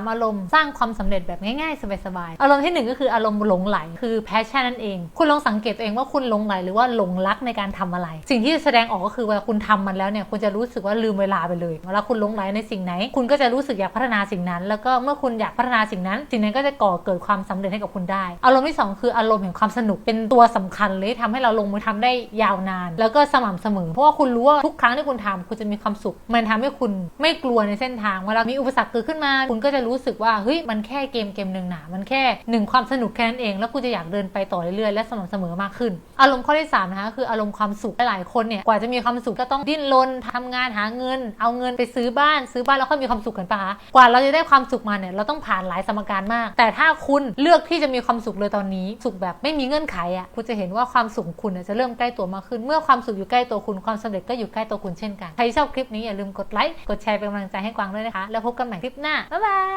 3 อารมณ์สร้างความสำเร็จแบบง่ายๆ สบายๆ อารมณ์ที่ 1 ก็คืออารมณ์หลงไหล คือแพชชั่นนั่นเอง คุณลองสังเกตตัวเองว่าคุณหลงไหลหรือว่าหลงรักในการทำอะไร สิ่งที่จะแสดงออกก็คือเวลาคุณทำมันแล้วเนี่ยคุณจะรู้สึกว่าลืมเวลาไปเลย เวลาคุณหลงไหลในสิ่งไหน คุณก็จะรู้สึกอยากพัฒนาสิ่งนั้น แล้วก็เมื่อคุณอยากพัฒนาสิ่งนั้น สิ่งนั้นก็จะก่อเกิดความสำเร็จให้กับคุณได้ อารมณ์ที่สองคืออารมณ์แห่งความสนุกเป็นตัวสำคัญเลยที่ทำให้เราลงมือทำได้ยาวนาน แล้วก็สม่ำเสมอ เพราะว่าคุณรู้ว่าทุกครั้งที่คุณทำคุณจะมีความสุข มันทำให้คุณไม่กลัวในเส้นทางเวลามีอุปสรรคเกิดขึ้นมา คุณก็จะรูู้้สึกว่าเฮ้ยมันแค่เกมเกมหนึ่งหนามันแค่หนึ่งความสนุกแค่นั้นเอง แล้วคุณจะอยากเดินไปต่อเรื่อยๆและสม่ำเสมอมากขึ้น อารมณ์ข้อที่สามนะคะคืออารมณ์ความสุขหลายคนเนี่ยกว่าจะมีความสุขก็ต้องดิ้นรนทำงานหาเงิน เอาเงินไปซื้อบ้าน ซื้อบ้านแล้วก็มีความสุขกันปะคะกว่าเราจะได้ความสุขมาเนี่ยเราต้องผ่านหลายสมการมาก แต่ถ้าคุณเลือกที่จะมีความสุขเลยตอนนี้ สุขแบบไม่มีเงื่อนไขอะคุณจะเห็นว่าความสุขคุณจะเริ่มใกล้ตัวมากขึ้น เมื่อความสุขอยู่ใกล้ตัวคุณความสำเร็จก็อยู่ใกล้ตัวคุณเช่นกันใครชอบคลิปนี้อย่าลืมกดไลค์กดแชร์เป็นกำลังใจให้กวางด้วยนะคะ แล้วพบกันใหม่คลิปหน้าบ๊ายบาย